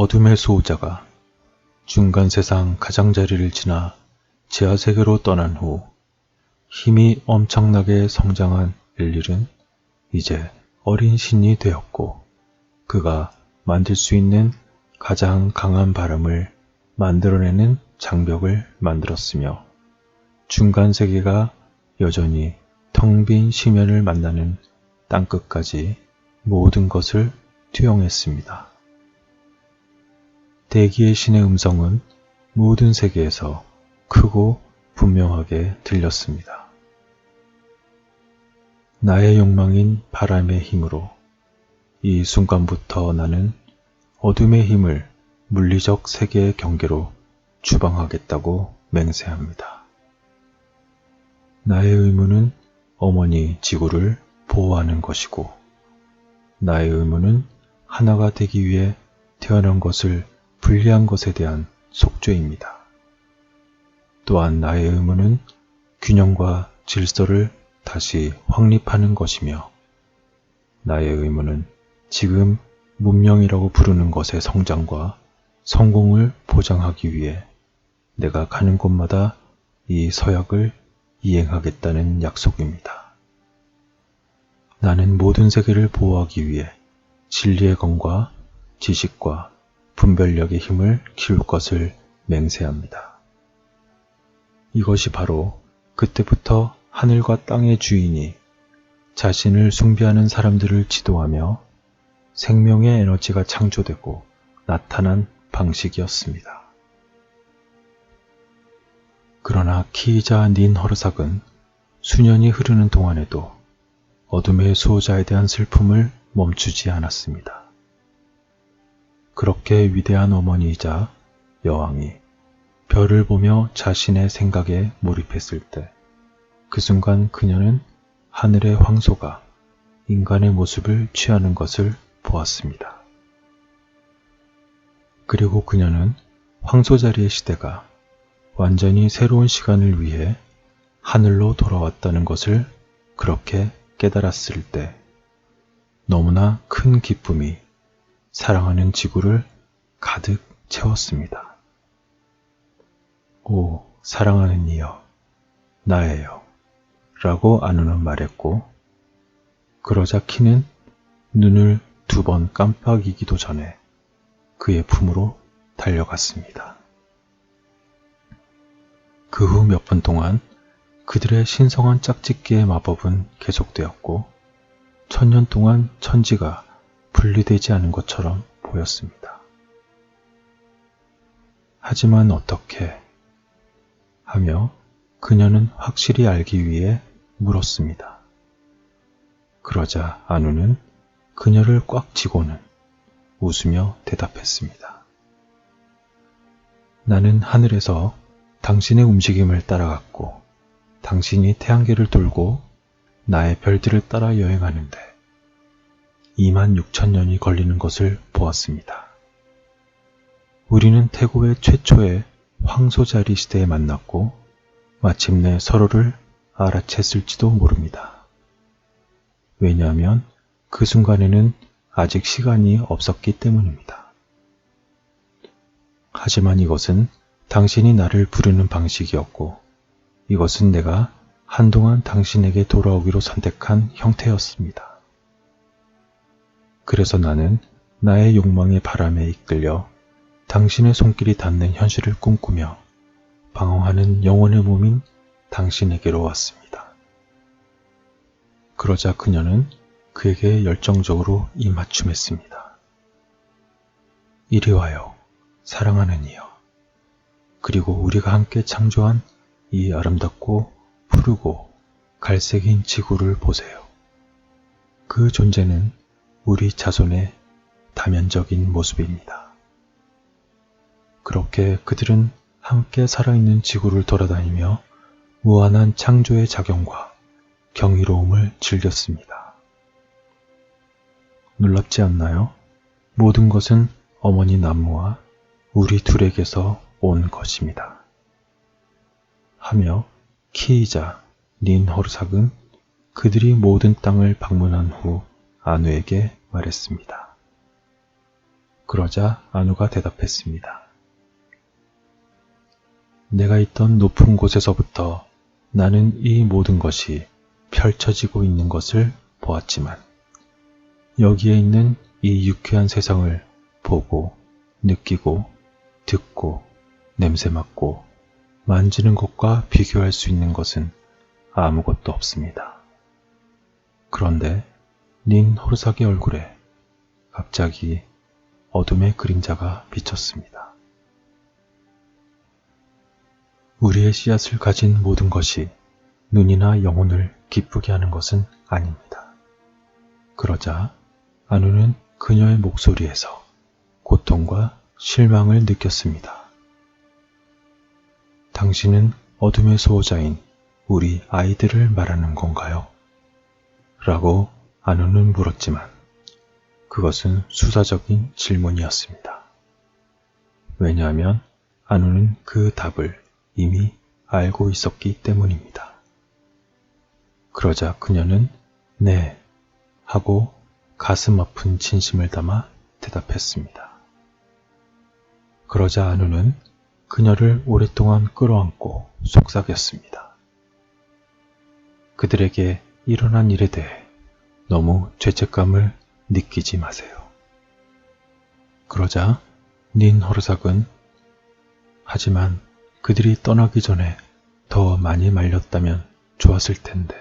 어둠의 수호자가 중간 세상 가장자리를 지나 지하 세계로 떠난 후 힘이 엄청나게 성장한 엘릴은 이제 어린 신이 되었고 그가 만들 수 있는 가장 강한 바람을 만들어내는 장벽을 만들었으며 중간 세계가 여전히 텅빈 시면을 만나는 땅끝까지 모든 것을 투영했습니다. 대기의 신의 음성은 모든 세계에서 크고 분명하게 들렸습니다. 나의 욕망인 바람의 힘으로 이 순간부터 나는 어둠의 힘을 물리적 세계의 경계로 주방하겠다고 맹세합니다. 나의 의무는 어머니 지구를 보호하는 것이고, 나의 의무는 하나가 되기 위해 태어난 것을 불리한 것에 대한 속죄입니다. 또한 나의 의무는 균형과 질서를 다시 확립하는 것이며, 나의 의무는 지금 문명이라고 부르는 것의 성장과 성공을 보장하기 위해 내가 가는 곳마다 이 서약을 이행하겠다는 약속입니다. 나는 모든 세계를 보호하기 위해 진리의 검과 지식과 분별력의 힘을 키울 것을 맹세합니다. 이것이 바로 그때부터 하늘과 땅의 주인이 자신을 숭배하는 사람들을 지도하며 생명의 에너지가 창조되고 나타난 방식이었습니다. 그러나 키이자 닌 허르삭은 수년이 흐르는 동안에도 어둠의 수호자에 대한 슬픔을 멈추지 않았습니다. 그렇게 위대한 어머니이자 여왕이 별을 보며 자신의 생각에 몰입했을 때 그 순간 그녀는 하늘의 황소가 인간의 모습을 취하는 것을 보았습니다. 그리고 그녀는 황소 자리의 시대가 완전히 새로운 시간을 위해 하늘로 돌아왔다는 것을 그렇게 깨달았을 때 너무나 큰 기쁨이 사랑하는 지구를 가득 채웠습니다. 오, 사랑하는 이여, 나예요. 라고 아누는 말했고, 그러자 키는 눈을 두 번 깜빡이기도 전에 그의 품으로 달려갔습니다. 그 후 몇 분 동안 그들의 신성한 짝짓기의 마법은 계속되었고, 천년 동안 천지가 분리되지 않은 것처럼 보였습니다. 하지만 어떻게 하며 그녀는 확실히 알기 위해 물었습니다. 그러자 아누는 그녀를 꽉 쥐고는 웃으며 대답했습니다. 나는 하늘에서 당신의 움직임을 따라갔고 당신이 태양계를 돌고 나의 별들을 따라 여행하는데 2만 6천 년이 걸리는 것을 보았습니다. 우리는 태고의 최초의 황소자리 시대에 만났고 마침내 서로를 알아챘을지도 모릅니다. 왜냐하면 그 순간에는 아직 시간이 없었기 때문입니다. 하지만 이것은 당신이 나를 부르는 방식이었고 이것은 내가 한동안 당신에게 돌아오기로 선택한 형태였습니다. 그래서 나는 나의 욕망의 바람에 이끌려 당신의 손길이 닿는 현실을 꿈꾸며 방황하는 영혼의 몸인 당신에게로 왔습니다. 그러자 그녀는 그에게 열정적으로 입맞춤했습니다. 이리 와요, 사랑하는 이여. 그리고 우리가 함께 창조한 이 아름답고 푸르고 갈색인 지구를 보세요. 그 존재는 우리 자손의 다면적인 모습입니다. 그렇게 그들은 함께 살아있는 지구를 돌아다니며 무한한 창조의 작용과 경이로움을 즐겼습니다. 놀랍지 않나요? 모든 것은 어머니 나무와 우리 둘에게서 온 것입니다. 하며 키이자 닌 호르삭은 그들이 모든 땅을 방문한 후 아누에게 말했습니다. 그러자 안우가 대답했습니다. 내가 있던 높은 곳에서부터 나는 이 모든 것이 펼쳐지고 있는 것을 보았지만 여기에 있는 이 유쾌한 세상을 보고 느끼고 듣고 냄새 맡고 만지는 것과 비교할 수 있는 것은 아무것도 없습니다. 그런데 닌 호르삭의 얼굴에 갑자기 어둠의 그림자가 비쳤습니다. 우리의 씨앗을 가진 모든 것이 눈이나 영혼을 기쁘게 하는 것은 아닙니다. 그러자 안우는 그녀의 목소리에서 고통과 실망을 느꼈습니다. 당신은 어둠의 수호자인 우리 아이들을 말하는 건가요? 라고 안우는 물었지만 그것은 수사적인 질문이었습니다. 왜냐하면 안우는 그 답을 이미 알고 있었기 때문입니다. 그러자 그녀는 네 하고 가슴 아픈 진심을 담아 대답했습니다. 그러자 안우는 그녀를 오랫동안 끌어안고 속삭였습니다. 그들에게 일어난 일에 대해 너무 죄책감을 느끼지 마세요. 그러자 닌 허르삭은 하지만 그들이 떠나기 전에 더 많이 말렸다면 좋았을 텐데.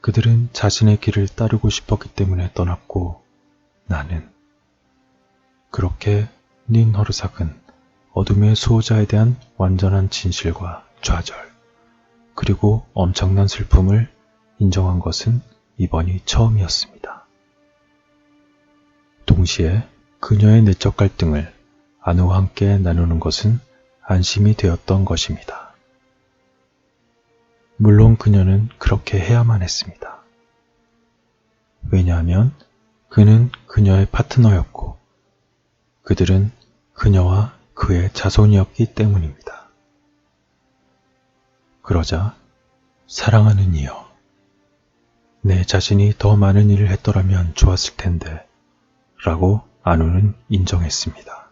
그들은 자신의 길을 따르고 싶었기 때문에 떠났고 나는 그렇게 닌 허르삭은 어둠의 수호자에 대한 완전한 진실과 좌절 그리고 엄청난 슬픔을 인정한 것은 이번이 처음이었습니다. 동시에 그녀의 내적 갈등을 아내와 함께 나누는 것은 안심이 되었던 것입니다. 물론 그녀는 그렇게 해야만 했습니다. 왜냐하면 그는 그녀의 파트너였고 그들은 그녀와 그의 자손이었기 때문입니다. 그러자 사랑하는 이여, 내 자신이 더 많은 일을 했더라면 좋았을 텐데 라고 아누는 인정했습니다.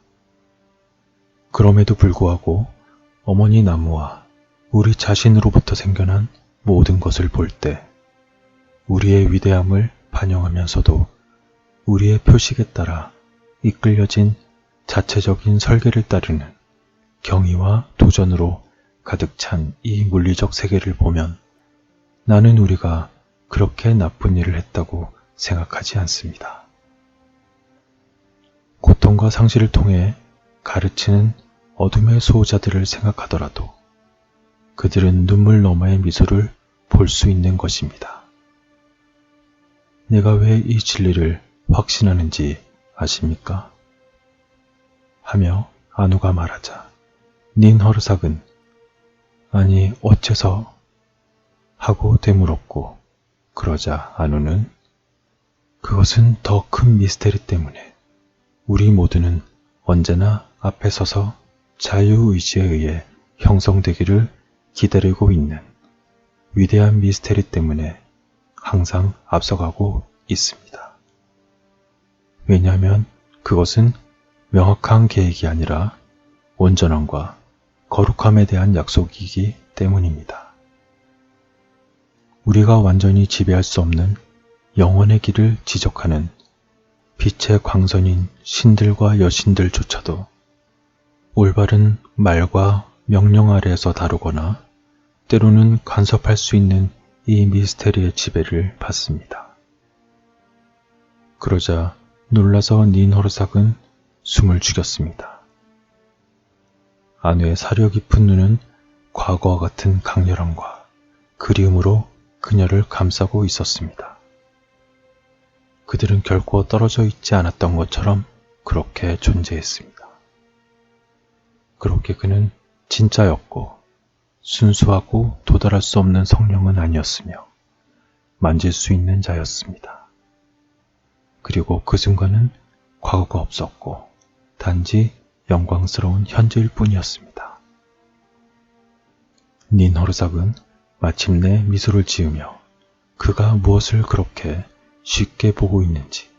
그럼에도 불구하고 어머니 나무와 우리 자신으로부터 생겨난 모든 것을 볼 때 우리의 위대함을 반영하면서도 우리의 표식에 따라 이끌려진 자체적인 설계를 따르는 경의와 도전으로 가득 찬 이 물리적 세계를 보면 나는 우리가 그렇게 나쁜 일을 했다고 생각하지 않습니다. 고통과 상실을 통해 가르치는 어둠의 수호자들을 생각하더라도 그들은 눈물 너머의 미소를 볼 수 있는 것입니다. 내가 왜 이 진리를 확신하는지 아십니까? 하며 아누가 말하자 닌 허르삭은 아니 어째서 하고 되물었고 그러자 아누는 그것은 더 큰 미스테리 때문에 우리 모두는 언제나 앞에 서서 자유의지에 의해 형성되기를 기다리고 있는 위대한 미스테리 때문에 항상 앞서가고 있습니다. 왜냐하면 그것은 명확한 계획이 아니라 온전함과 거룩함에 대한 약속이기 때문입니다. 우리가 완전히 지배할 수 없는 영원의 길을 지적하는 빛의 광선인 신들과 여신들조차도 올바른 말과 명령 아래에서 다루거나 때로는 간섭할 수 있는 이 미스테리의 지배를 받습니다. 그러자 놀라서 닌호르삭은 숨을 죽였습니다. 아내의 사려 깊은 눈은 과거와 같은 강렬함과 그리움으로 그녀를 감싸고 있었습니다. 그들은 결코 떨어져 있지 않았던 것처럼 그렇게 존재했습니다. 그렇게 그는 진짜였고 순수하고 도달할 수 없는 성령은 아니었으며 만질 수 있는 자였습니다. 그리고 그 순간은 과거가 없었고 단지 영광스러운 현재일 뿐이었습니다. 닌 호르삭은 마침내 미소를 지으며 그가 무엇을 그렇게 쉽게 보고 있는지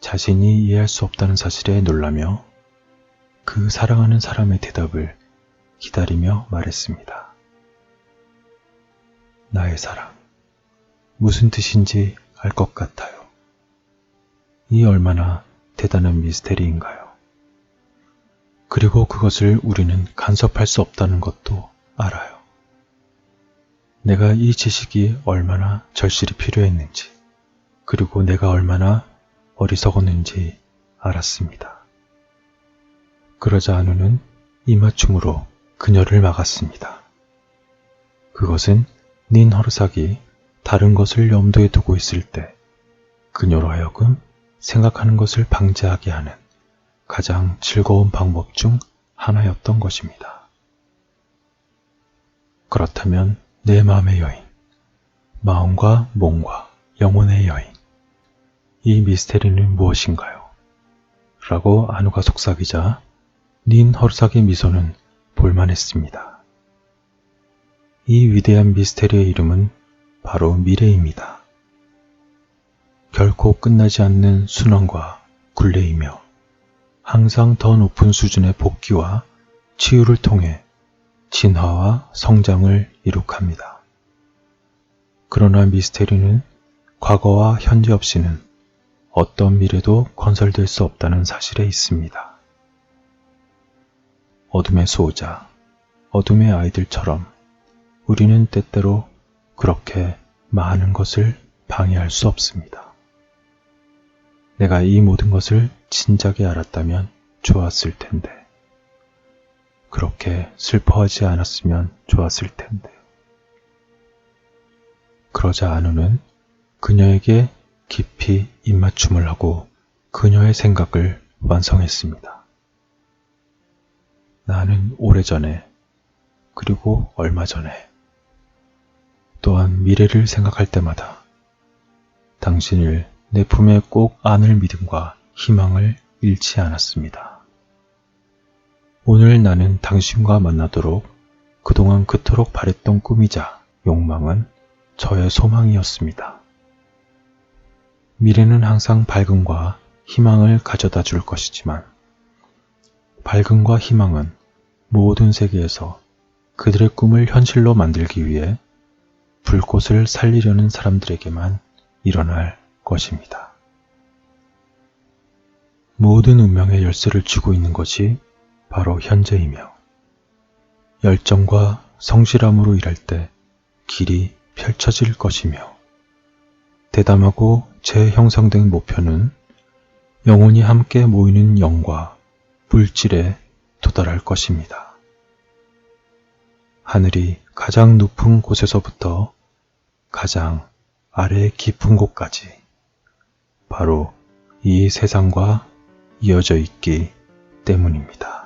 자신이 이해할 수 없다는 사실에 놀라며 그 사랑하는 사람의 대답을 기다리며 말했습니다. 나의 사랑. 무슨 뜻인지 알 것 같아요. 이 얼마나 대단한 미스테리인가요? 그리고 그것을 우리는 간섭할 수 없다는 것도 알아요. 내가 이 지식이 얼마나 절실히 필요했는지, 그리고 내가 얼마나 어리석었는지 알았습니다. 그러자 안우는 이맞춤으로 그녀를 막았습니다. 그것은 닌 허르삭이 다른 것을 염두에 두고 있을 때 그녀로 하여금 생각하는 것을 방지하게 하는 가장 즐거운 방법 중 하나였던 것입니다. 그렇다면 내 마음의 여인, 마음과 몸과 영혼의 여인, 이 미스테리는 무엇인가요? 라고 안우가 속삭이자 닌 허르삭의 미소는 볼만했습니다. 이 위대한 미스테리의 이름은 바로 미래입니다. 결코 끝나지 않는 순환과 굴레이며 항상 더 높은 수준의 복귀와 치유를 통해 진화와 성장을 이룩합니다. 그러나 미스테리는 과거와 현재 없이는 어떤 미래도 건설될 수 없다는 사실에 있습니다. 어둠의 수호자, 어둠의 아이들처럼 우리는 때때로 그렇게 많은 것을 방해할 수 없습니다. 내가 이 모든 것을 진작에 알았다면 좋았을 텐데. 그렇게 슬퍼하지 않았으면 좋았을 텐데. 그러자 안우는 그녀에게 깊이 입맞춤을 하고 그녀의 생각을 완성했습니다. 나는 오래전에, 그리고 얼마 전에, 또한 미래를 생각할 때마다 당신을 내 품에 꼭 안을 믿음과 희망을 잃지 않았습니다. 오늘 나는 당신과 만나도록 그동안 그토록 바랬던 꿈이자 욕망은 저의 소망이었습니다. 미래는 항상 밝음과 희망을 가져다 줄 것이지만 밝음과 희망은 모든 세계에서 그들의 꿈을 현실로 만들기 위해 불꽃을 살리려는 사람들에게만 일어날 것입니다. 모든 운명의 열쇠를 쥐고 있는 것이 바로 현재이며 열정과 성실함으로 일할 때 길이 펼쳐질 것이며 대담하고 재형성된 목표는 영혼이 함께 모이는 영과 물질에 도달할 것입니다. 하늘이 가장 높은 곳에서부터 가장 아래 깊은 곳까지 바로 이 세상과 이어져 있기 때문입니다.